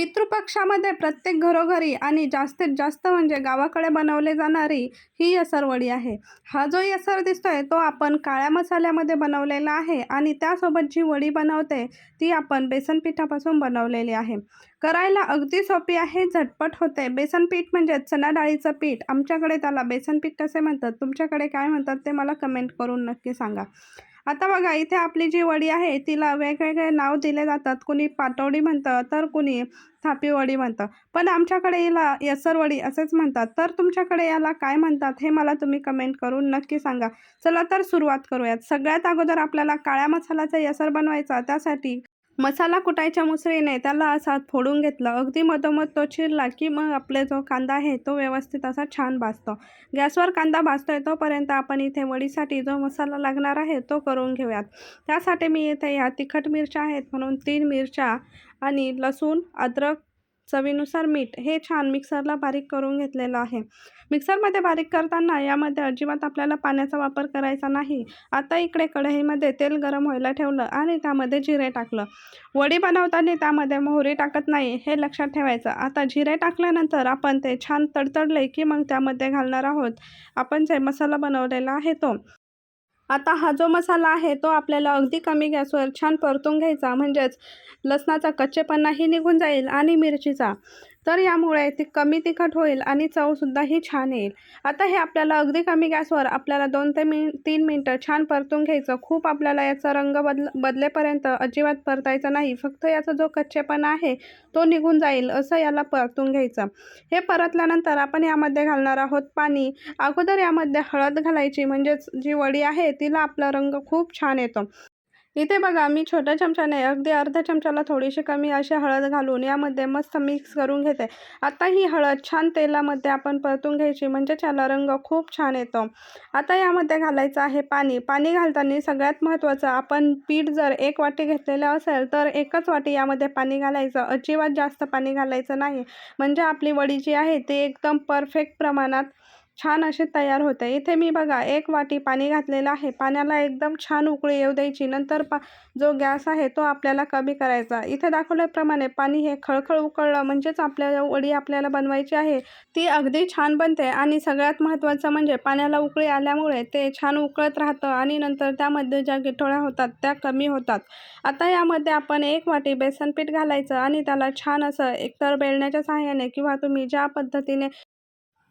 पितृपक्षामध्ये प्रत्येक घरोघरी आणि जास्तीत जास्त म्हणजे गावाकडे बनवली जाणारी ही यसरवडी आहे. हा जो यसर दिसतोय तो आपण काळ्या मसाल्यामध्ये बनवलेला आहे आणि त्यासोबत जी वडी बनवते ती आपण बेसन पिठापासून बनवलेली आहे. करायला अगदी सोपी आहे झटपट होते. बेसन पीठ म्हणजे चणा डाळीचं पीठ. आमच्याकडे त्याला बेसन पीठ कसे म्हणतात? तुमच्याकडे काय म्हणतात ते मला कमेंट करून नक्की सांगा. आता बघा इथे आपली जी वडी आहे तिला वेगवेगळे नाव दिले जातात. कुणी पाटवडी म्हणतं तर कुणी थापी वडी म्हणतं. पण आमच्याकडे याला यसरवडी असेच म्हणतात. तर तुमच्याकडे याला काय म्हणतात हे मला तुम्ही कमेंट करून नक्की सांगा. चला तर सुरुवात करूयात. सगळ्यात अगोदर आपल्याला काळ्या मसाल्याचा यसर बनवायचा त्यासाठी मसाला कुटायच्या मुसळीने त्याला असा फोडून घेतलं. अगदी मधोमध तो चिरला की मग आपले जो कांदा आहे तो व्यवस्थित असा छान भाजतो. गॅसवर कांदा भाजतोय तोपर्यंत आपण इथे वडीसाठी जो मसाला लागणार आहे तो करून घेऊयात. त्यासाठी मी इथे ह्या तिखट मिरच्या आहेत म्हणून तीन मिरच्या आणि लसूण अद्रक चवीनुसार मीठ हे छान मिक्सरला बारीक करून घेतलेलं आहे. मिक्सरमध्ये बारीक करताना यामध्ये अजिबात आपल्याला पाण्याचा वापर करायचा नाही. आता इकडे कढईमध्ये तेल गरम व्हायला ठेवलं आणि त्यामध्ये जिरे टाकलं. वडी बनवताना त्यामध्ये मोहरी टाकत नाही हे लक्षात ठेवायचं. आता जिरे टाकल्यानंतर आपण ते छान तडतडले की मग त्यामध्ये घालणार आहोत. आपण जे मसाला बनवलेला आहे तो. आता हा जो मसाला आहे तो आपल्याला अगदी कमी गॅसवर छान परतून घ्यायचा. म्हणजेच लसणाचा कच्चेपणाही निघून जाईल आणि मिरचीचा. तर यामुळे ती कमी तिखट होईल आणि चवसुद्धाही छान येईल. आता हे आपल्याला अगदी कमी गॅसवर आपल्याला दोन ते मिन तीन मिनटं छान परतून घ्यायचं. खूप आपल्याला याचा रंग बदल बदलेपर्यंत अजिबात परतायचं नाही. फक्त याचा जो कच्चेपणा आहे तो निघून जाईल असं याला परतून घ्यायचं. हे परतल्यानंतर आपण यामध्ये घालणार आहोत पाणी. अगोदर यामध्ये हळद घालायची म्हणजेच जी वडी आहे तिला आपला रंग खूप छान येतो. इथे बघा मी छोट्या चमच्याने अगदी अर्ध्या चमच्याला थोडीशी कमी अशी हळद घालून यामध्ये मस्त मिक्स करून घेते. आता ही हळद छान तेलामध्ये आपण परतून घ्यायची म्हणजे त्याला रंग खूप छान येतो. आता यामध्ये घालायचं आहे पाणी. पाणी घालताना सगळ्यात महत्त्वाचं आपण पीठ जर एक वाटी घेतलेलं असेल तर एकच वाटी यामध्ये पाणी घालायचं. अजिबात जास्त पाणी घालायचं नाही. म्हणजे आपली वडी जी आहे ती एकदम परफेक्ट प्रमाणात छान असे तयार होते. इथे मी बघा एक वाटी पाणी घातलेलं आहे. पाण्याला एकदम छान उकळी येऊ द्यायची. नंतर पा जो गॅस आहे तो आपल्याला कमी करायचा. इथे दाखवल्याप्रमाणे पाणी हे खळखळ उकळलं म्हणजेच आपल्याला वडी आपल्याला बनवायची आहे. ती अगदी छान बनते आणि सगळ्यात महत्त्वाचं म्हणजे पाण्याला उकळी आल्यामुळे ते छान उकळत राहतं आणि नंतर त्यामध्ये ज्या गिठोळ्या होतात त्या कमी होतात. आता यामध्ये आपण एक वाटी बेसन पीठ घालायचं आणि त्याला छान असं एकतर बेलण्याच्या सहाय्याने किंवा तुम्ही ज्या पद्धतीने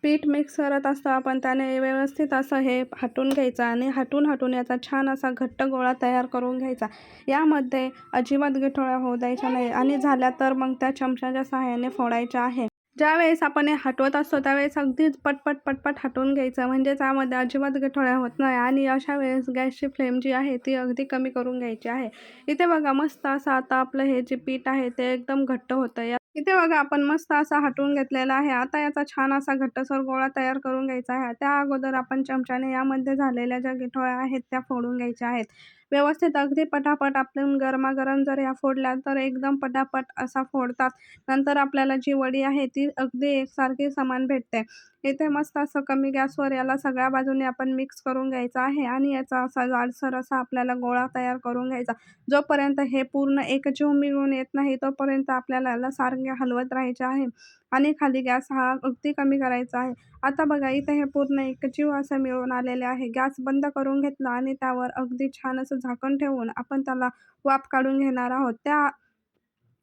पीठ मिक्स करत असतो आपण त्याने व्यवस्थित असं हे हटून घ्यायचं आणि हटून हटून याचा छान असा घट्ट गोळा तयार करून घ्यायचा. यामध्ये अजिबात गिठोळ्या होऊ द्यायच्या नाही आणि झाल्या तर मग त्या चमच्याच्या सहाय्याने फोडायच्या आहे ज्यावेळेस आपण हे हटवत असतो त्यावेळेस अगदीच पटपट पटपट हटवून घ्यायचं. म्हणजे त्यामध्ये अजिबात गठोळ्या होत नाही आणि अशा वेळेस गॅसची फ्लेम जी आहे ती अगदी कमी करून घ्यायची आहे. इथे बघा मस्त असं आता आपलं हे जे पीठ आहे ते एकदम घट्ट होतं. या इथे बघा आपण मस्त असा हटवून घेतलेला आहे. आता याचा छान असा घट्टसर गोळा तयार करून घ्यायचा आहे. त्या अगोदर आपण चमच्याने यामध्ये झालेल्या ज्या गिठोळ्या आहेत त्या फोडून घ्यायच्या आहेत. व्यवस्थित. अगदी पटापट आपण गरमागरम जर या फोडल्या तर एकदम पटापट असा फोडतात. नंतर आपल्याला जी वडी आहे ती अगदी एकसारखी समान भेटते. इथे मस्त असं कमी गॅसवर याला सगळ्या बाजूने आपण मिक्स करून घ्यायचं आहे आणि याचा असा जाडसर असा आपल्याला गोळा तयार करून घ्यायचा. जोपर्यंत हे पूर्ण एकजीव मिळून येत नाही तोपर्यंत आपल्याला याला सारखे हलवत राहायचे आहे. आणि खाली गॅस हा अगदी कमी करायचा आहे. आता बघा इथे हे पूर्ण एकजीव असं मिळून आलेले आहे. गॅस बंद करून घेतला आणि त्यावर अगदी छान असं झाकण ठेवून आपण त्याला वाफ काढून घेणार आहोत. त्या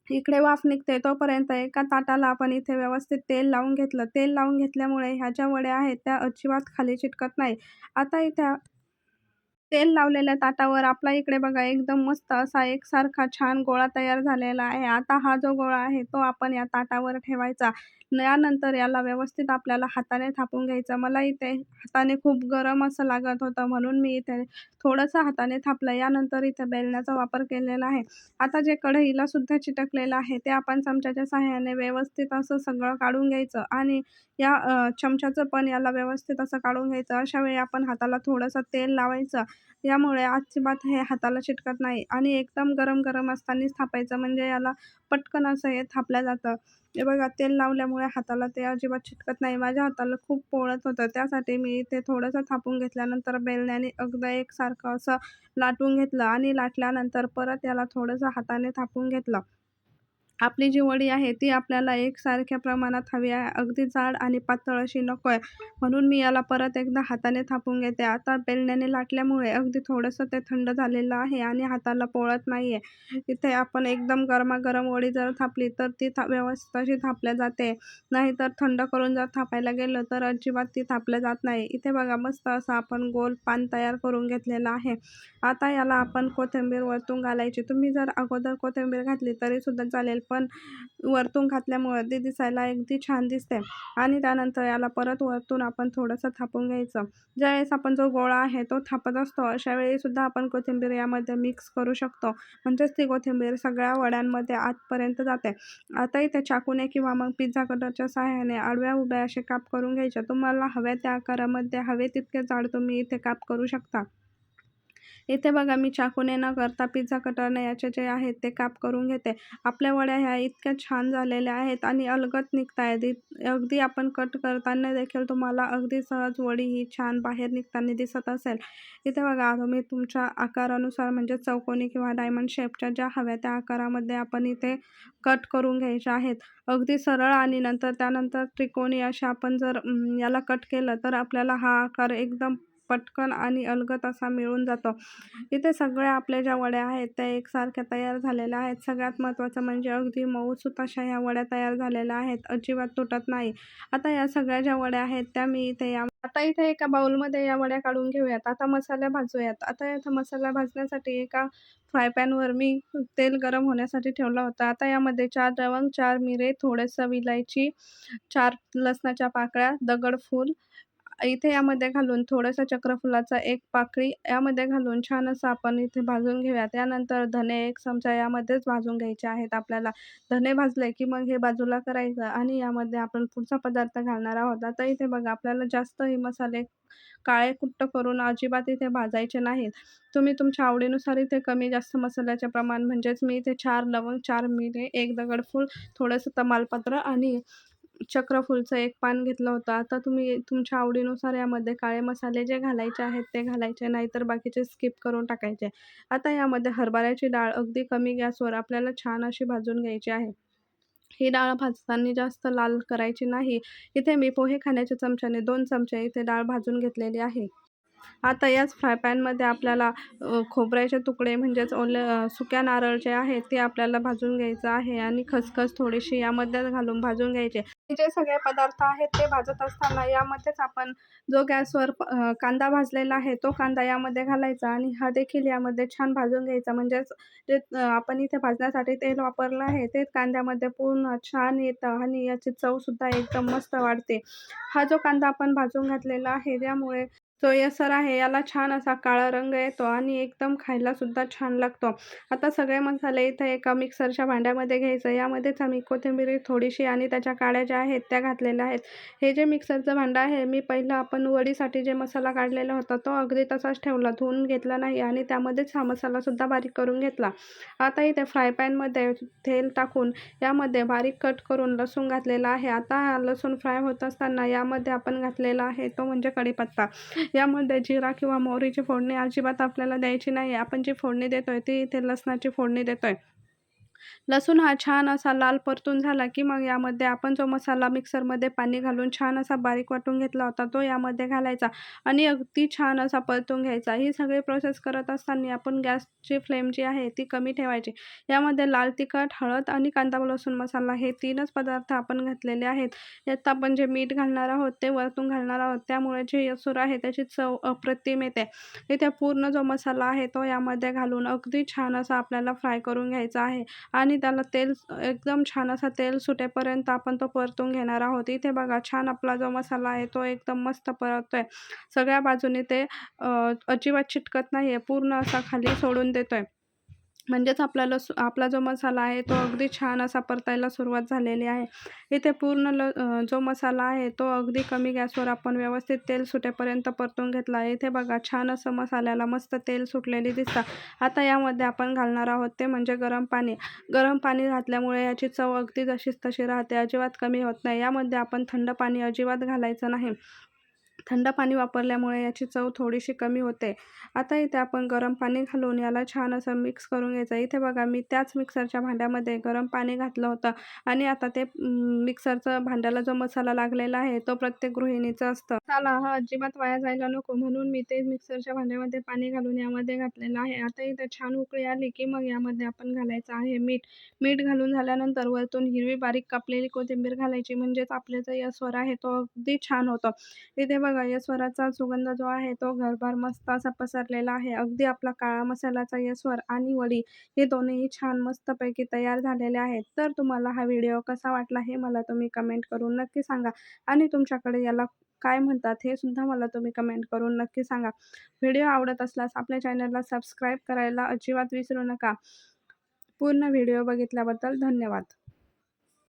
इकडे वाफ निघते तोपर्यंत एका ताटाला आपण इथे व्यवस्थित तेल लावून घेतलं. तेल लावून घेतल्यामुळे ह्या ज्या वड्या आहेत त्या अजिबात खाली चिटकत नाही. आता इथे तेल लावलेल्या ताटावर आपला इकडे बघा एकदम मस्त असा एकसारखा छान गोळा तयार झालेला आहे. आता हा जो गोळा आहे तो आपण या ताटावर ठेवायचा. यानंतर याला व्यवस्थित आपल्याला हाताने थापून घ्यायचं. मला इथे हाताने खूप गरम असं लागत होतं म्हणून मी इथे थोडंसं हाताने थापलं. यानंतर इथे बेलण्याचा वापर केलेला आहे. आता जे कढईला सुद्धा चिटकलेलं आहे ते आपण चमच्याच्या सहाय्याने व्यवस्थित असं सगळं काढून घ्यायचं आणि या चमच्याचं पण याला व्यवस्थित असं काढून घ्यायचं. अशा वेळी आपण हाताला थोडंसं तेल लावायचं. यामुळे अजिबात हे हाताला चिटकत नाही आणि एकदम गरम गरम असतानाच थापायचं. म्हणजे याला पटकन असं हे थापलं जातं. हे बघा तेल लावल्यामुळे हाताला ते अजिबात चिटकत नाही. माझ्या हाताला खूप पोळत होतं. त्यासाठी मी ते थोडंसं थापून घेतल्यानंतर बेलण्याने अगदी एकसारखं असं लाटून घेतलं आणि लाटल्यानंतर परत याला थोडंसं हाताने थापून घेतलं. आपली जी वडी आहे ती आपल्याला एकसारख्या प्रमाणात हवी आहे. अगदी जाड आणि पातळ अशी नको आहे. म्हणून मी याला परत एकदा हाताने थापून घेते. आता बेलण्याने लाटल्यामुळे अगदी थोडंसं ते थंड झालेलं आहे आणि हाताला पोळत नाही आहे इथे आपण एकदम गरमागरम वडी जर थापली तर ती था व्यवस्थित अशी थापल्या जाते. नाहीतर थंड करून जर थापायला गेलं तर अजिबात ती थापल्या जात नाही. इथे बघा मस्त असं आपण गोल पान तयार करून घेतलेलं आहे. आता याला आपण कोथिंबीर वरतून घालायची. तुम्ही जर अगोदर कोथिंबीर घातली तरीसुद्धा चालेल. पण वरतून घातल्यामुळे ते दिसायला अगदी छान दिसते. आणि त्यानंतर याला परत वरतून आपण थोडंसं थापून घ्यायचं. ज्यावेळेस आपण जो गोळा आहे तो थापत असतो अशा वेळीसुद्धा आपण कोथिंबीर यामध्ये मिक्स करू शकतो. म्हणजेच ती कोथिंबीर सगळ्या वड्यांमध्ये आतपर्यंत जाते. आता इथे चाकूने किंवा मग पिझ्झा कटरच्या सहाय्याने आडव्या उभ्या असे काप करून घ्यायचे. तुम्हाला हव्या त्या आकारामध्ये हवे तितके जाड तुम्ही इथे काप करू शकता. इथे बघा मी चाकूने न करता पिझ्झा कटरने याचे जे आहेत ते काप करून घेते. आपल्या वड्या ह्या इतक्या छान झालेल्या आहेत आणि अलगत निघत आहेत अगदी आपण कट करताना देखील तुम्हाला अगदी सहज वडी ही छान बाहेर निघताना दिसत असेल. इथे बघा तुम्ही तुमच्या आकारानुसार म्हणजे चौकोनी किंवा डायमंड शेपच्या ज्या हव्या त्या आकारामध्ये आपण इथे कट करून घ्यायच्या आहेत. अगदी सरळ आणि नंतर त्यानंतर त्रिकोणी असे आपण जर याला कट केलं तर आपल्याला हा आकार एकदम पटकन आणि अलगत असा मिळून जातो. इथे सगळ्या आपल्या ज्या वड्या आहेत त्या एकसारख्या तयार झालेल्या आहेत. सगळ्यात महत्त्वाचं म्हणजे अगदी मऊसूत अशा ह्या वड्या तयार झालेल्या आहेत. अजिबात तुटत नाही. आता या सगळ्या ज्या वड्या आहेत त्या मी इथे या आता इथे एका बाऊलमध्ये या वड्या काढून घेऊयात. आता मसाल्या भाजूयात. आता इथं मसाला भाजण्यासाठी एका फ्राय पॅनवर मी तेल गरम होण्यासाठी ठेवला होता. आता यामध्ये चार लवंग चार मिरे थोडंसं विलायची चार लसणाच्या पाकळ्या दगडफूल इथे यामध्ये घालून थोडंसं चक्रफुलाचा एक पाकळी यामध्ये घालून छान असं आपण इथे भाजून घेऊया. त्यानंतर धने एक चमचा यामध्येच भाजून घ्यायचे आहेत आपल्याला. धने भाजले की मग हे बाजूला करायचं आणि यामध्ये आपण पुढचा पदार्थ घालणार आहोत. आता इथे बघा आपल्याला जास्त हे मसाले काळे कुट्ट करून अजिबात इथे भाजायचे नाहीत. तुम्ही तुमच्या आवडीनुसार इथे कमी जास्त मसाल्याचे प्रमाण म्हणजेच मी इथे चार लवंग चार मिरे एक दगडफूल थोडंसं तमालपत्र आणि चक्रफूलचं एक पान घेतलं होतं. आता तुम्ही तुमच्या आवडीनुसार यामध्ये काळे मसाले जे घालायचे आहेत ते घालायचे नाहीतर बाकीचे स्किप करून टाकायचे. आता यामध्ये हरभऱ्याची डाळ अगदी कमी गॅसवर आपल्याला छान अशी भाजून घ्यायची आहे. ही डाळ भाजताना जास्त लाल करायची नाही. इथे मी पोहे खाण्याच्या चमच्याने दोन चमचे इथे डाळ भाजून घेतलेली आहे. आता याच फ्राय पॅनमध्ये आपल्याला खोबऱ्याचे तुकडे म्हणजेच ओले सुक्या नारळ जे आहेत ते आपल्याला भाजून घ्यायचं आहे आणि खसखस थोडीशी यामध्ये घालून भाजून घ्यायचे. जे सगळे पदार्थ आहेत ते भाजत असताना यामध्येच आपण जो गॅसवर कांदा भाजलेला आहे तो कांदा यामध्ये घालायचा आणि हा देखील यामध्ये छान भाजून घ्यायचा. म्हणजेच जे आपण इथे भाजण्यासाठी तेल वापरलं आहे ते कांद्यामध्ये पूर्ण छान येतं आणि याची चवसुद्धा एकदम मस्त वाढते. हा जो कांदा आपण भाजून घातलेला आहे त्यामुळे जो आहे याला छान असा काळा रंग येतो आणि एकदम खायलासुद्धा छान लागतो. आता सगळे मसाले इथे एका मिक्सरच्या भांड्यामध्ये घ्यायचं. यामध्येच आम्ही कोथिंबीर थोडीशी आणि त्याच्या काळ्या ज्या आहेत त्या घातलेल्या आहेत. हे जे मिक्सरचं भांडं आहे मी पहिलं आपण वडीसाठी जे मसाला काढलेला होता तो अगदी तसाच ठेवला. धुवून घेतला नाही आणि त्यामध्येच हा मसालासुद्धा बारीक करून घेतला. आता इथे फ्राय पॅनमध्ये तेल टाकून यामध्ये बारीक कट करून लसूण घातलेला आहे. आता हा लसूण फ्राय होत असताना यामध्ये आपण घातलेला आहे तो म्हणजे कढीपत्ता. यामध्ये जिरा किंवा मोहरीची फोडणी अजिबात आपल्याला द्यायची नाही आपण जी फोडणी देतो आहे ती इथे लसणाची फोडणी देतो आहे लसूण हा छान असा लाल परतून झाला की मग यामध्ये आपण जो मसाला मिक्सरमध्ये पाणी घालून छान असा बारीक वाटून घेतला होता तो यामध्ये घालायचा आणि अगदी छान असा परतून घ्यायचा. ही सगळी प्रोसेस करत असताना आपण गॅसची फ्लेम जी आहे ती कमी ठेवायची. यामध्ये लाल तिखट हळद आणि कांदा लसूण मसाला हे तीनच पदार्थ आपण घातलेले आहेत. यात आपण जे मीठ घालणार आहोत ते वरतून घालणार आहोत. त्यामुळे जे यसूर आहे त्याची चव अप्रतिम येते. इथे पूर्ण जो मसाला आहे तो यामध्ये घालून अगदी छान असा आपल्याला फ्राय करून घ्यायचा आहे. आणि त्याला तेल एकदम छान असा तेल सुटेपर्यंत आपण तो परतून घेणार आहोत. इथे बघा छान आपला जो मसाला आहे तो एकदम मस्त परततोय. सगळ्या बाजूने ते अजिबात चिटकत नाही आहे पूर्ण असा खाली सोडून देतोय. म्हणजेच आपल्याला आपला जो मसाला आहे तो अगदी छान असा परतायला सुरुवात झालेली आहे. इथे पूर्ण ल जो मसाला आहे तो अगदी कमी गॅसवर आपण व्यवस्थित तेल सुटेपर्यंत परतून घेतला आहे. इथे बघा छान असं मसाल्याला मस्त तेल सुटलेली दिसतं. आता यामध्ये आपण घालणार आहोत ते म्हणजे गरम पाणी. गरम पाणी घातल्यामुळे याची चव अगदी जशीच तशी राहते. अजिबात कमी होत नाही. यामध्ये आपण थंड पाणी अजिबात घालायचं नाही. थंड पाणी वापरल्यामुळे याची चव थोडीशी कमी होते. आता इथे आपण गरम पाणी घालून याला छान असं मिक्स करून घ्यायचं. इथे बघा मी त्याच मिक्सरच्या भांड्यामध्ये गरम पाणी घातलं होतं. आणि आता ते मिक्सरचं भांड्याला जो मसाला लागलेला आहे तो प्रत्येक गृहिणीचा असतं. मसाला हा अजिबात वाया जायला नको. म्हणून मी ते मिक्सरच्या भांड्यामध्ये पाणी घालून यामध्ये घातलेलं आहे. आता इथे छान उकळी आली की मग यामध्ये आपण घालायचं आहे मीठ. मीठ घालून झाल्यानंतर वरतून हिरवी बारीक कापलेली कोथिंबीर घालायची. म्हणजेच आपले जो स्वर आहे तो अगदी छान होतो. इथे बघा यस्वराचा सुगंध जो आहे तो घरभर मस्त असा पसरलेला आहे. अगदी आपला काळा मसाल्याचा यस्वर आणि वडी हे दोन्हीही छान मस्तपैकी तयार झालेले आहेत. तर तुम्हाला हा व्हिडिओ कसा वाटला हे मला तुम्ही कमेंट करून नक्की सांगा. आणि तुमच्याकडे याला काय म्हणतात हे सुद्धा मला तुम्ही कमेंट करून नक्की सांगा. व्हिडिओ आवडत असल्यास आपल्या चॅनलला सबस्क्राईब करायला अजिबात विसरू नका. पूर्ण व्हिडिओ बघितल्याबद्दल धन्यवाद.